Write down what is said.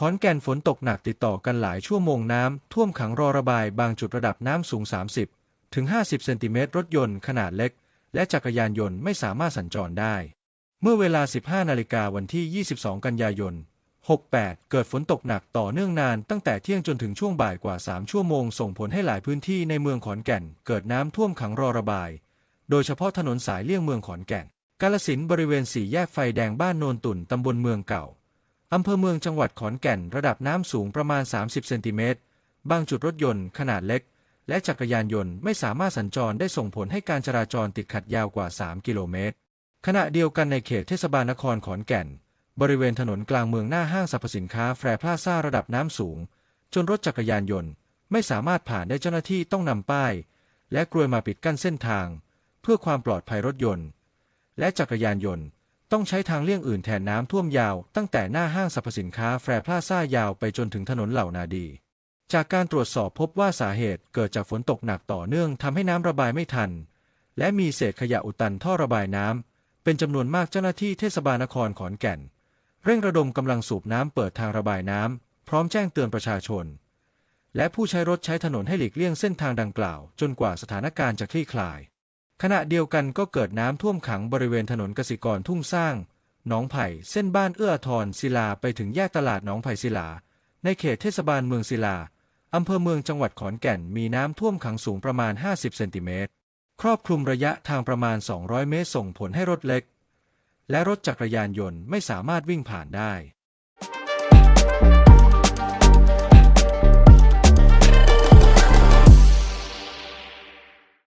ขอนแก่นฝนตกหนักติดต่อกันหลายชั่วโมงน้ำท่วมขังรอระบายบางจุดระดับน้ำสูง 30 ถึง 50 เซนติเมตรรถยนต์ขนาดเล็ก และจักรยานยนต์ไม่สามารถสัญจรได้ เมื่อเวลา 15 นาฬิกาวันที่ 22 กันยายน 68 เกิดฝนตกหนักต่อเนื่องนานตั้งแต่เที่ยงจนถึงช่วงบ่ายกว่า 3 ชั่วโมงส่งผลให้หลายพื้นที่ในเมืองขอนแก่น เกิดน้ำท่วมขังรอระบาย โดยเฉพาะถนนสายเลี่ยงเมืองขอนแก่น กาลสินบริเวณสี่แยกไฟแดงบ้านโนนตุ่นตำบลเมืองเก่า อำเภอเมืองจังหวัดขอนแก่นระดับน้ำสูงประมาณ 30 เซนติเมตร บางจุดรถยนต์ขนาดเล็ก และจักรยานยนต์ไม่สามารถสัญจรได้ส่งผลให้การจราจรติดขัดยาวกว่า 3 กิโลเมตร ขณะเดียวกันในเขตเทศบาลนครขอนแก่น บริเวณถนนกลางเมืองหน้าห้างสรรพสินค้าแฟร์พลาซ่าระดับน้ำสูง จนรถจักรยานยนต์ ไม่สามารถผ่านได้เจ้าหน้าที่ต้องนำป้าย และกลวยมาปิดกั้นเส้นทาง เพื่อความปลอดภัยรถยนต์ และจักรยานยนต์ ต้องใช้ทางเลี่ยงอื่นแทนน้ำท่วมยาว ตั้งแต่หน้าห้างสรรพสินค้าแฟร์พลาซ่ายาวไปจนถึงถนนเหล่านาดี จากการตรวจสอบพบว่าสาเหตุเกิดจากฝนตกหนักต่อเนื่องทำให้น้ำระบายไม่ทัน และมีเศษขยะอุดตันท่อระบายน้ำเป็นจำนวนมากเจ้าหน้าที่เทศบาลนครขอนแก่น เร่งระดมกำลังสูบน้ำเปิดทางระบายน้ำพร้อมแจ้งเตือนประชาชน และผู้ใช้รถใช้ถนนให้หลีกเลี่ยงเส้นทางดังกล่าว จนกว่าสถานการณ์จะคลี่คลาย ขณะเดียวกันก็เกิดน้ำท่วมขังบริเวณถนนกสิกรทุ่งสร้าง หนองไผ่ เส้นบ้านเอื้ออาทรศิลาไปถึงแยกตลาดหนองไผ่ศิลา ในเขตเทศบาลเมืองศิลา อำเภอเมืองจังหวัดขอนแก่นมีน้ำท่วมขังสูงประมาณ 50 เซนติเมตร ครอบคลุมระยะทางประมาณ 200 เมตรส่งผลให้รถเล็ก และรถจักรยานยนต์ไม่สามารถวิ่งผ่านได้